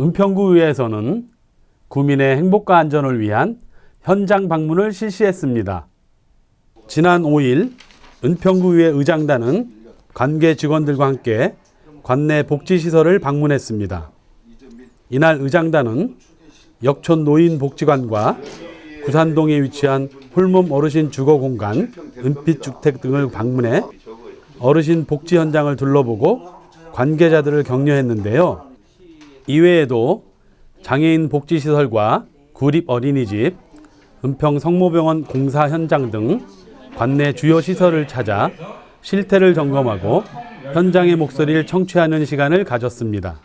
은평구의회에서는 구민의 행복과 안전을 위한 현장 방문을 실시했습니다. 지난 5일 은평구의회 의장단은 관계 직원들과 함께 관내 복지시설을 방문했습니다. 이날 의장단은 역촌 노인복지관과 구산동에 위치한 홀몸 어르신 주거 공간, 은빛 주택 등을 방문해 어르신 복지 현장을 둘러보고 관계자들을 격려했는데요. 이외에도 장애인 복지시설과 구립 어린이집, 은평 성모병원 공사 현장 등 관내 주요 시설을 찾아 실태를 점검하고 현장의 목소리를 청취하는 시간을 가졌습니다.